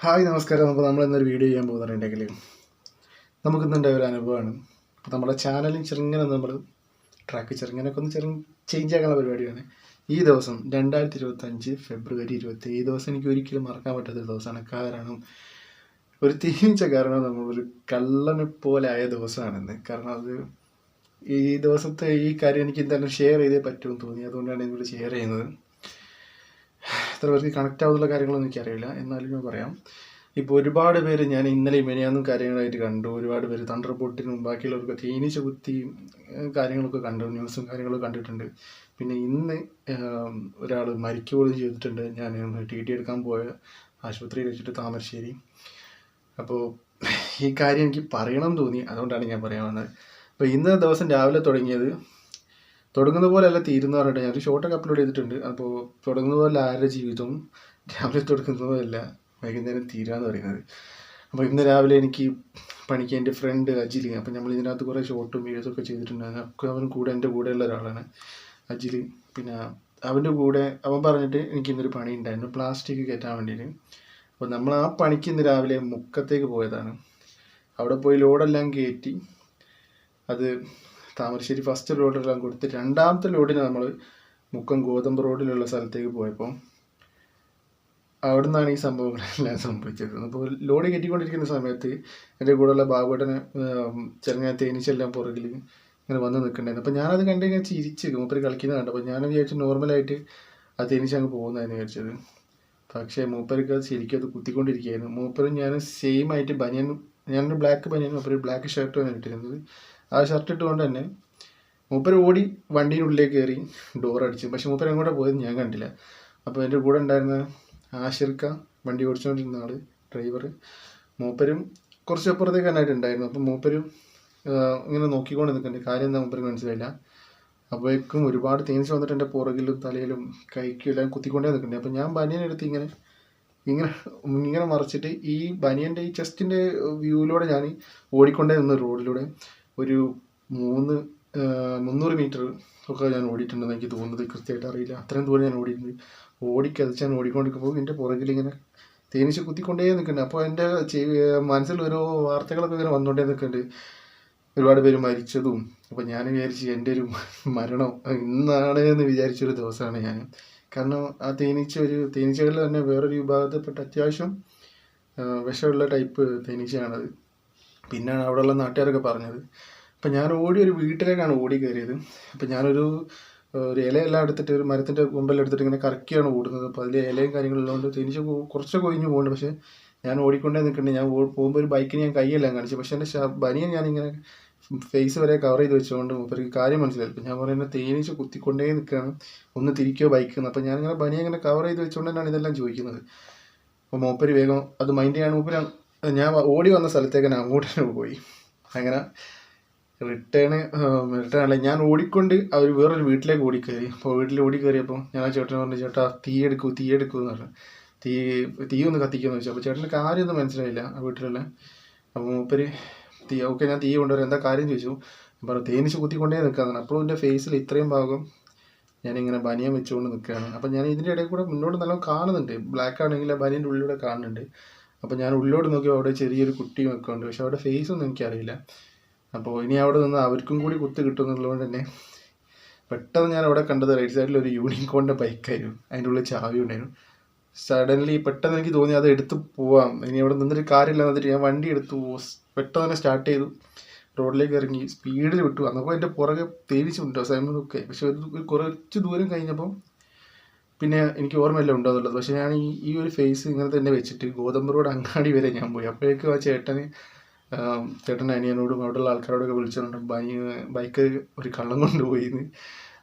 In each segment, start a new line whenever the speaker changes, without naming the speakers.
Hi നമസ്കാരം. അപ്പോൾ നമ്മൾ ഇന്നൊരു വീഡിയോ ചെയ്യാൻ പോകുന്നുണ്ടെങ്കിൽ നമുക്കിന്നുണ്ടായ ഒരു അനുഭവമാണ്. അപ്പോൾ നമ്മുടെ ചാനലിൽ ചെറുങ്ങനെ നമ്മൾ ട്രാക്ക് ചെറുങ്ങനൊക്കെ ഒന്ന് ചെറു ചേഞ്ച് ആക്കാനുള്ള പരിപാടിയാണ്. ഈ ദിവസം രണ്ടായിരത്തി ഇരുപത്തഞ്ച് ഫെബ്രുവരി ഇരുപത്തി ഈ ദിവസം എനിക്ക് ഒരിക്കലും മറക്കാൻ പറ്റാത്ത ഒരു ദിവസമാണ്. കാരണം ഒരു തീച്ച കാരണം നമ്മളൊരു കള്ളനെ പോലെ ആയ ദിവസമാണെന്ന് കാരണം അത് ഈ ദിവസത്തെ ഈ കാര്യം എനിക്ക് എന്തായാലും ഷെയർ ചെയ്തേ പറ്റുമെന്ന് തോന്നി. അതുകൊണ്ടാണ് ഇതിവിടെ ഷെയർ ചെയ്യുന്നത്. എത്ര പേർക്ക് കണക്റ്റ് ആവുന്നുള്ള കാര്യങ്ങളൊന്നും എനിക്കറിയില്ല എന്നാലും ഞാൻ പറയാം. ഇപ്പോൾ ഒരുപാട് പേര് ഞാൻ ഇന്നലെ മെനിയാന്നും കാര്യങ്ങളായിട്ട് കണ്ടു. ഒരുപാട് പേര് തണ്ടർ പൊട്ടിനും ബാക്കിയുള്ളവർക്ക് തേനീച്ച കുത്തി കാര്യങ്ങളൊക്കെ കണ്ടു. ന്യൂസും കാര്യങ്ങളൊക്കെ കണ്ടിട്ടുണ്ട്. പിന്നെ ഇന്ന് ഒരാൾ മരിക്കുകയും ചെയ്തിട്ടുണ്ട്. ഞാൻ ടി ടി എടുക്കാൻ പോയ ആശുപത്രിയിൽ വെച്ചിട്ട് താമരശ്ശേരി. അപ്പോൾ ഈ കാര്യം എനിക്ക് പറയണം തോന്നി. അതുകൊണ്ടാണ് ഞാൻ പറയാൻ വന്നത്. അപ്പോൾ ഇന്ന് ദിവസം രാവിലെ തുടങ്ങിയത് തുടങ്ങുന്ന പോലെ അല്ല തീരുന്ന പറഞ്ഞിട്ട് ഷോർട്ട് ഷോർട്ടൊക്കെ അപ്ലോഡ് ചെയ്തിട്ടുണ്ട്. അപ്പോൾ തുടങ്ങുന്ന പോലെ ആരുടെ ജീവിതവും രാവിലെ തുടങ്ങുന്ന പോലെയല്ല വൈകുന്നേരം തീരാന്ന് പറയുന്നത്. അപ്പോൾ ഇന്ന് രാവിലെ എനിക്ക് പണിക്ക് എന്റെ ഫ്രണ്ട് അജിൽ അപ്പം നമ്മൾ ഇതിനകത്ത് കുറേ ഷോർട്ടും വീഡിയോസും ഒക്കെ ചെയ്തിട്ടുണ്ടായിരുന്നു അവൻ കൂടെ എന്റെ കൂടെയുള്ള ഒരാളാണ് അജിൽ പിന്നെ അവന്റെ കൂടെ അവൻ പറഞ്ഞിട്ട് എനിക്ക് ഇന്നൊരു പണി ഉണ്ടായിരുന്നു പ്ലാസ്റ്റിക് കയറ്റാൻ വേണ്ടിയിട്ട്. അപ്പോൾ നമ്മൾ ആ പണിക്ക് ഇന്ന് രാവിലെ മുക്കത്തേക്ക് പോയതാണ്. അവിടെ പോയി ലോഡെല്ലാം കയറ്റി അത് താമരശ്ശേരി ഫസ്റ്റ് ലോഡെല്ലാം കൊടുത്ത് രണ്ടാമത്തെ ലോഡിന് നമ്മൾ മുക്കം ഗോതമ്പ് റോഡിലുള്ള സ്ഥലത്തേക്ക് പോയപ്പോൾ അവിടെ നിന്നാണ് ഈ സംഭവങ്ങളെല്ലാം സംഭവിച്ചത്. അപ്പോൾ ലോഡ് കയറ്റിക്കൊണ്ടിരിക്കുന്ന സമയത്ത് എന്റെ കൂടെയുള്ള ബാബുട്ടന് ചെറുങ്ങനെ തേനീച്ചെല്ലാം പുറകിൽ ഇങ്ങനെ വന്ന് നിൽക്കണ്ടായിരുന്നു അപ്പോൾ ഞാനത് കണ്ട് ഇങ്ങനെ ചിരിച്ച് മൂപ്പര് കളിക്കുന്നത് കണ്ടു അപ്പോൾ ഞാൻ വിചാരിച്ചു നോർമലായിട്ട് ആ തേനീച്ച അങ്ങ് പോകുന്നതെന്ന് വിചാരിച്ചത്. പക്ഷേ മൂപ്പർക്ക് അത് ശരിക്കും അത് കുത്തിക്കൊണ്ടിരിക്കുകയായിരുന്നു. മൂപ്പരും ഞാൻ സെയിം ആയിട്ട് ബനിയൻ ഞാനൊരു ബ്ലാക്ക് ബനിയൻ ഒരു ബ്ലാക്ക് ഷർട്ടുമാണ് ഇട്ടിരുന്നത്. ആ ഷർട്ട് ഇട്ടുകൊണ്ട് തന്നെ മൂപ്പര് ഓടി വണ്ടീനുള്ളിലേക്ക് കയറി ഡോർ അടിച്ചു. പക്ഷെ മൂപ്പര് എങ്ങോട്ടാ പോയത് ഞാൻ കണ്ടില്ല. അപ്പോൾ എന്റെ കൂടെ ഉണ്ടായിരുന്ന ആഷിർക്ക വണ്ടി ഓടിച്ചുകൊണ്ടിരുന്ന ആൾ ഡ്രൈവർ മൂപ്പരും കുറച്ച് അപ്പുറത്തേക്ക് തന്നെയായിട്ട് ഉണ്ടായിരുന്നു അപ്പോൾ മൂപ്പരും ഇങ്ങനെ നോക്കിക്കൊണ്ട് നിൽക്കുന്നുണ്ട്. കാര്യം എന്താ മൂപ്പർക്ക് മനസ്സിലായില്ല. അപ്പോഴേക്കും ഒരുപാട് തേനീച്ച വന്നിട്ട് എന്റെ പുറകിലും തലയിലും കൈക്കും എല്ലാം കുത്തിക്കൊണ്ടേ നിൽക്കുന്നുണ്ട്. അപ്പം ഞാൻ ബനിയൻ എടുത്ത് ഇങ്ങനെ ഇങ്ങനെ ഇങ്ങനെ മറിച്ചിട്ട് ഈ ബനിയന്റെ ഈ ചെസ്റ്റിന്റെ വ്യൂവിലൂടെ ഞാൻ ഓടിക്കൊണ്ടേ നിന്ന് റോഡിലൂടെ ഒരു മൂന്ന് മുന്നൂറ് മീറ്റർ ഒക്കെ ഞാൻ ഓടിയിട്ടുണ്ടെന്ന് എനിക്ക് തോന്നുന്നത് കൃത്യമായിട്ട് അറിയില്ല. അത്രയും ദൂരം ഞാൻ ഓടിയിട്ടുണ്ട്. ഓടിക്കതച്ച് ഞാൻ ഓടിക്കൊണ്ടിരിക്കുമ്പോൾ എന്റെ പുറകിൽ ഇങ്ങനെ തേനീച്ച കുത്തിക്കൊണ്ടേ നിൽക്കുന്നുണ്ട്. അപ്പോൾ എന്റെ മനസ്സിൽ ഓരോ വാർത്തകളൊക്കെ ഇങ്ങനെ വന്നുകൊണ്ടേ നിൽക്കുന്നുണ്ട്. ഒരുപാട് പേര് മരിച്ചതും അപ്പോൾ ഞാൻ വിചാരിച്ചു എന്റെ ഒരു മരണം ഇന്നാണ് എന്ന് വിചാരിച്ചൊരു ദിവസമാണ് ഞാൻ. കാരണം ആ തേനീച്ച ഒരു തേനീച്ചകളിൽ തന്നെ വേറൊരു വിഭാഗത്തിൽപ്പെട്ട അത്യാവശ്യം വിഷമുള്ള ടൈപ്പ് തേനീച്ചയാണത് പിന്നെയാണ് അവിടെയുള്ള നാട്ടുകാരൊക്കെ പറഞ്ഞത്. അപ്പം ഞാൻ ഓടി ഒരു വീട്ടിലേക്കാണ് ഓടി കയറിയത്. അപ്പം ഞാനൊരു ഒരു ഇലയെല്ലാം എടുത്തിട്ട് ഒരു മരത്തിന്റെ കൊമ്പെല്ലാം എടുത്തിട്ട് ഇങ്ങനെ കറക്കിയാണ് ഓടുന്നത്. അപ്പോൾ അതിൽ ഇലയും കാര്യങ്ങളുള്ളതുകൊണ്ട് തേനീച്ച കൊ- കുറച്ചൊക്കെ ഒഴിഞ്ഞു പോകുന്നുണ്ട് പക്ഷേ ഞാൻ ഓടിക്കൊണ്ടേ നിൽക്കുന്നുണ്ട് ഞാൻ പോകുമ്പോൾ ഒരു ബൈക്കിന് ഞാൻ കൈയെല്ലാം കാണിച്ചു. പക്ഷേ എന്റെ ബനിയൻ ഞാനിങ്ങനെ ഫേസ് വരെ കവർ ചെയ്ത് വെച്ചുകൊണ്ട് മൂപ്പർക്ക് കാര്യം മനസ്സിലായി. അപ്പം ഞാൻ പറയുന്നത് തേനീച്ച കുത്തിക്കൊണ്ടേ നിൽക്കുകയാണ്. ഒന്ന് തിരിക്കുകയോ ബൈക്ക് എന്ന്. അപ്പം ഞാനിങ്ങനെ ബനിയെ ഇങ്ങനെ കവർ ചെയ്ത് വെച്ചുകൊണ്ട് തന്നെയാണ് ഇതെല്ലാം ചോദിക്കുന്നത്. അപ്പോൾ മൂപ്പര് വേഗം അത് മൈൻഡ് ചെയ്യാൻ മൂപ്പര് ഞാൻ ഓടി വന്ന സ്ഥലത്തേക്ക് ഞാൻ അങ്ങോട്ട് പോയി. അങ്ങനെ റിട്ടേണ് റിട്ടേൺ അല്ല ഞാൻ ഓടിക്കൊണ്ട് അവർ വേറൊരു വീട്ടിലേക്ക് ഓടിക്കയറി അപ്പോൾ വീട്ടിൽ ഓടിക്കയറിയപ്പോൾ ഞാൻ ആ ചേട്ടനെ പറഞ്ഞു ചേട്ടാ തീ എടുക്കൂ തീ എടുക്കൂ എന്ന് പറഞ്ഞു. തീ തീ ഒന്ന് കത്തിക്കുമെന്ന് വെച്ചു അപ്പോൾ ചേട്ടന്റെ കാര്യമൊന്നും മനസ്സിലായില്ല ആ വീട്ടിലുള്ള. അപ്പോൾ മൂപ്പര് തീ ഓക്കെ ഞാൻ തീ കൊണ്ടുവരാം. എന്താ കാര്യം? ചോദിച്ചു. അപ്പോൾ തേനീച്ച് കുത്തിക്കൊണ്ടേ നിൽക്കാന്നാണ് അപ്പോൾ എന്റെ ഫേസിൽ ഇത്രയും ഭാഗം ഞാനിങ്ങനെ ബനിയം വെച്ചുകൊണ്ട് നിൽക്കുകയാണ്. അപ്പോൾ ഞാൻ ഇതിന്റെ ഇടയിൽ കൂടെ മുന്നോട്ട് നല്ലോണം കാണുന്നുണ്ട്. ബ്ലാക്ക് ആണെങ്കിൽ ആ ബനിയന്റെ ഉള്ളിലൂടെ കാണുന്നുണ്ട്. അപ്പോൾ ഞാൻ ഉള്ളിലോട്ട് നോക്കി അവിടെ ചെറിയൊരു കുട്ടിയും ഒക്കെ ഉണ്ട്. പക്ഷെ അവിടെ ഫേസ് ഒന്നും എനിക്കറിയില്ല. അപ്പോൾ ഇനി അവിടെ നിന്ന് അവർക്കും കൂടി കുത്ത് കിട്ടും എന്നുള്ളതുകൊണ്ട് തന്നെ പെട്ടെന്ന് ഞാൻ അവിടെ കണ്ടത് റൈറ്റ് സൈഡിൽ ഒരു യൂണിക്കോണിന്റെ ബൈക്കായിരുന്നു അതിന്റെ ഉള്ളിൽ ചാവി ഉണ്ടായിരുന്നു. സഡൻലി പെട്ടെന്ന് എനിക്ക് തോന്നി അത് എടുത്ത് പോവാം. ഇനി അവിടെ നിന്നൊരു കാര്യമില്ല എന്നിട്ട് ഞാൻ വണ്ടി എടുത്ത് പെട്ടെന്ന് തന്നെ സ്റ്റാർട്ട് ചെയ്തു. റോഡിലേക്ക് ഇറങ്ങി. സ്പീഡിൽ വിട്ടു. അന്നപ്പോൾ എന്റെ പുറകെ തേവിച്ചുണ്ടോ? സൈമൊക്കെ പക്ഷെ ഒരു കുറച്ച് ദൂരം കഴിഞ്ഞപ്പോൾ പിന്നെ എനിക്ക് ഓർമ്മയില്ല ഉണ്ടോ പക്ഷെ ഞാൻ ഈ ഈ ഒരു ഫേസ് ഇങ്ങനെ തന്നെ വെച്ചിട്ട് ഗോതമ്പ് റോഡ് അങ്ങാടി വരെ ഞാൻ പോയി. അപ്പോഴേക്കും ആ ചേട്ടന് ചേട്ടൻ അനിയനോടും അവിടെയുള്ള ആൾക്കാരോടൊക്കെ വിളിച്ചിട്ടുണ്ട്. ബൈക്ക് ഒരു കള്ളം കൊണ്ടുപോയിന്ന്.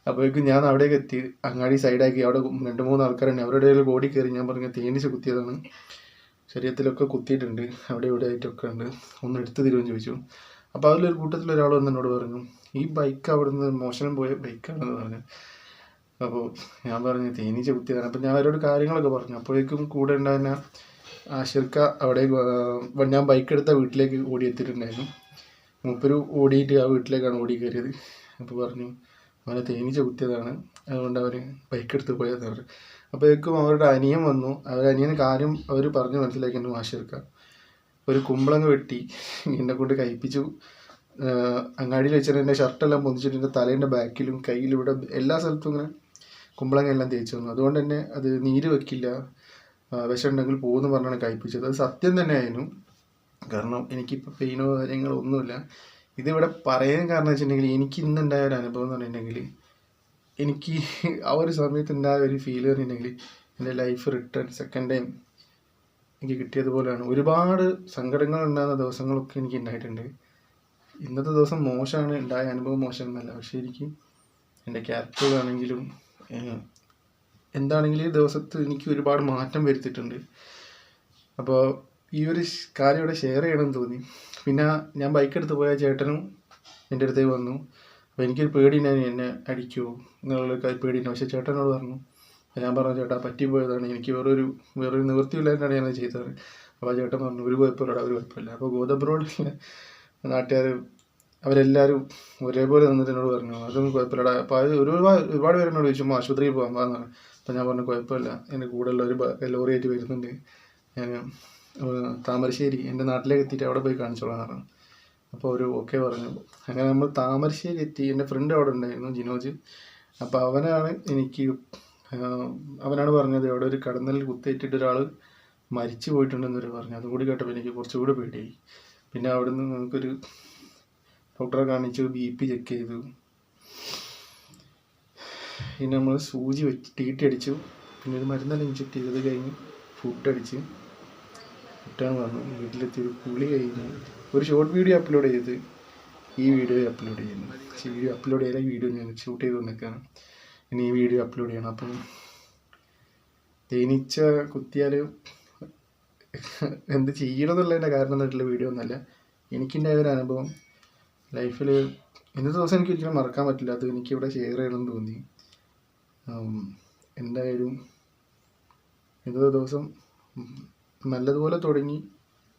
അപ്പോഴേക്കും ഞാൻ അവിടേക്ക് എത്തി. അങ്ങാടി സൈഡാക്കി. അവിടെ രണ്ട് മൂന്ന് ആൾക്കാരുണ്ട് അവരുടെ ഇടയിൽ ബോഡി കയറി. ഞാൻ പറഞ്ഞ തേനീച്ച കുത്തിയതാണ്. ശരീരത്തിലൊക്കെ കുത്തിയിട്ടുണ്ട്. അവിടെ ഇവിടെ ആയിട്ടൊക്കെ ഉണ്ട്. ഒന്ന് എടുത്തു തരുമെന്ന് ചോദിച്ചു. അപ്പോൾ അതിലൊരു കൂട്ടത്തിൽ ഒരാൾ വന്ന് എന്നോട് പറഞ്ഞു ഈ ബൈക്ക് അവിടുന്ന് മോശനം പോയ ബൈക്കാണെന്ന് പറഞ്ഞു. അപ്പോൾ ഞാൻ പറഞ്ഞു തേനീച്ച കുത്തിയതാണ് അപ്പോൾ ഞാൻ അവരോട് കാര്യങ്ങളൊക്കെ പറഞ്ഞു. അപ്പോഴേക്കും കൂടെ ഉണ്ടായിരുന്ന ആഷിർക്ക അവിടെ ഞാൻ ബൈക്ക് എടുത്ത വീട്ടിലേക്ക് ഓടിയെത്തിയിട്ടുണ്ടായിരുന്നു. മൂപ്പര് ഓടിയിട്ട് ആ വീട്ടിലേക്കാണ് ഓടി കയറിയത് അപ്പോൾ പറഞ്ഞു അവനെ തേനീച്ച കുത്തിയതാണ്. അതുകൊണ്ട് അവർ ബൈക്ക് എടുത്ത് പോയതെന്ന് പറഞ്ഞു അപ്പോഴേക്കും അവരുടെ അനിയൻ വന്നു. അവരുടെ അനിയന് കാര്യം അവർ പറഞ്ഞു മനസ്സിലാക്കി ആശിർക്ക. മാഷെടുക്കാം ഒരു കുമ്പളങ്ങ് വെട്ടി എന്നെ കൊണ്ട് കഴിപ്പിച്ചു. അങ്ങാടിയിൽ വെച്ചിട്ട് എന്റെ ഷർട്ടെല്ലാം പൊന്നിച്ചിട്ട് എന്റെ തലേന്റെ ബാക്കിലും കയ്യിലും ഇവിടെ എല്ലാ സ്ഥലത്തും ഇങ്ങനെ കുമ്പളങ്ങ എല്ലാം തേച്ച് തന്നു അതുകൊണ്ട് തന്നെ അത് നീര് വെക്കില്ല. ഉണ്ടെങ്കിൽ പോകുമെന്ന് പറഞ്ഞാണ് കഴിപ്പിച്ചത്. അത് സത്യം തന്നെ ആയിരുന്നു കാരണം എനിക്കിപ്പോൾ പെയിനോ കാര്യങ്ങളോ ഒന്നുമില്ല. ഇതിവിടെ പറയാൻ കാരണം വെച്ചിട്ടുണ്ടെങ്കിൽ എനിക്ക് ഇന്നുണ്ടായ ഒരു അനുഭവം എന്ന് പറഞ്ഞിട്ടുണ്ടെങ്കിൽ എനിക്ക് ആ ഒരു സമയത്ത് ഉണ്ടായ ഒരു ഫീൽ പറഞ്ഞിട്ടുണ്ടെങ്കിൽ എന്റെ ലൈഫ് റിട്ടേൺ സെക്കൻഡ് ടൈം എനിക്ക് കിട്ടിയതുപോലെയാണ് ഒരുപാട് സങ്കടങ്ങൾ ഉണ്ടാകുന്ന ദിവസങ്ങളൊക്കെ എനിക്ക് ഉണ്ടായിട്ടുണ്ട്. ഇന്നത്തെ ദിവസം മോശമാണ്. ഉണ്ടായ അനുഭവം മോശമെന്നല്ല പക്ഷേ എനിക്ക് എന്റെ ക്യാരക്ടറാണെങ്കിലും എന്താണെങ്കിലും ഈ ദിവസത്ത് എനിക്ക് ഒരുപാട് മാറ്റം വരുത്തിയിട്ടുണ്ട്. അപ്പോൾ ഈ ഒരു കാര്യം ഇവിടെ ഷെയർ ചെയ്യണമെന്ന് തോന്നി. പിന്നെ ഞാൻ ബൈക്ക് എടുത്ത് പോയ ചേട്ടനും എന്റെ അടുത്തേക്ക് വന്നു. അപ്പോൾ എനിക്കൊരു പേടി ഞാൻ എന്നെ അടിക്കുമോ എന്നുള്ളൊരു പേടി പക്ഷേ ചേട്ടനോട് പറഞ്ഞു. ഞാൻ പറഞ്ഞു ചേട്ടാ പറ്റിപ്പോയതാണ് എനിക്ക് വേറൊരു വേറൊരു നിവൃത്തിയില്ലാണ്ടാണ് ഞാനത് ചെയ്തത്. അപ്പോൾ ചേട്ടൻ പറഞ്ഞു ഒരു കുഴപ്പമില്ല ഒരു കുഴപ്പമില്ല. അപ്പോൾ ഗോതമ്പ് റോഡിൽ നാട്ടുകാർ അവരെല്ലാവരും ഒരേപോലെ നിന്നിട്ട് എന്നോട് പറഞ്ഞു. അതൊന്നും കുഴപ്പമില്ലടാ. അപ്പോൾ അത് ഒരുപാട് ഒരുപാട് പേര് എന്നോട് ചോദിച്ചു ആശുപത്രിയിൽ പോകാൻ പറഞ്ഞു. അപ്പോൾ ഞാൻ പറഞ്ഞു കുഴപ്പമില്ല. എന്റെ കൂടെയുള്ള ഒരു ലോറി ലോറിയായിട്ട് വരുന്നുണ്ട്. ഞാൻ താമരശ്ശേരി എന്റെ നാട്ടിലേക്ക് എത്തിയിട്ട് അവിടെ പോയി കാണിച്ചോളാം പറഞ്ഞു. അപ്പോൾ അവർ ഓക്കെ പറഞ്ഞു. അങ്ങനെ നമ്മൾ താമരശ്ശേരി എത്തി. എന്റെ ഫ്രണ്ട് അവിടെ ഉണ്ടായിരുന്നു ജിനോജ്. അപ്പോൾ അവനാണ് എനിക്ക് അവനാണ് പറഞ്ഞത് അവിടെ ഒരു കടന്നൽ കുത്തേറ്റിട്ട് ഒരാൾ മരിച്ചു പോയിട്ടുണ്ടെന്നൊരു പറഞ്ഞു. അതും കൂടി കേട്ടപ്പോൾ എനിക്ക് കുറച്ചുകൂടി പേടിയായി. പിന്നെ അവിടുന്ന് നമുക്കൊരു ഡോക്ടറെ കാണിച്ചു ബി പി ചെക്ക് ചെയ്തു. പിന്നെ നമ്മൾ സൂചി വെച്ച് ടി ടി അടിച്ചു. പിന്നെ ഒരു മരുന്നെല്ലാം ഇഞ്ചെക്ട് ചെയ്തത് കഴിഞ്ഞ് ഫുഡ് അടിച്ച്. ഫുഡാണ് വന്നു വീട്ടിലെത്തി ഒരു കുളി കഴിഞ്ഞ് ഒരു ഷോർട്ട് വീഡിയോ അപ്ലോഡ് ചെയ്ത്. ഈ വീഡിയോ അപ്ലോഡ് ചെയ്യുന്നു. വീഡിയോ അപ്ലോഡ് ചെയ്താൽ വീഡിയോ ഞാൻ ഷൂട്ട് ചെയ്ത് വന്നേക്കാണ്. ഇനി ഈ വീഡിയോ അപ്ലോഡ് ചെയ്യണം. അപ്പം തേനീച്ച കുത്തിയാൽ എന്ത് ചെയ്യണമെന്നുള്ളതിന്റെ കാരണം എന്നിട്ടുള്ള വീഡിയോ ഒന്നല്ല എനിക്കുണ്ടായ ഒരു അനുഭവം ലൈഫിൽ ഇന്നത്തെ ദിവസം എനിക്ക് ഒരിക്കലും മറക്കാൻ പറ്റില്ല. അത് എനിക്കിവിടെ ഷെയർ ചെയ്യണമെന്ന് തോന്നി. എന്തായാലും ഇന്നത്തെ ദിവസം നല്ലതുപോലെ തുടങ്ങി.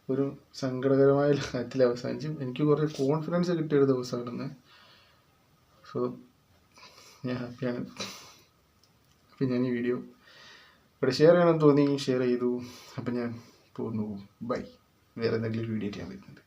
ഒരു സങ്കടകരമായ കാര്യത്തിൽ അവസാനിച്ചു. എനിക്ക് കുറേ കോൺഫിഡൻസ് കിട്ടിയ ഒരു ദിവസമാണെന്ന്. സോ ഞാൻ ഹാപ്പിയാണ് അപ്പം ഞാൻ ഈ വീഡിയോ ഇവിടെ ഷെയർ ചെയ്യണമെന്ന് തോന്നി. ഷെയർ ചെയ്തു. അപ്പം ഞാൻ പോകുന്നു ബൈ വേറെ എന്തെങ്കിലും വീഡിയോ ചെയ്യാൻ പറ്റുന്നുണ്ട്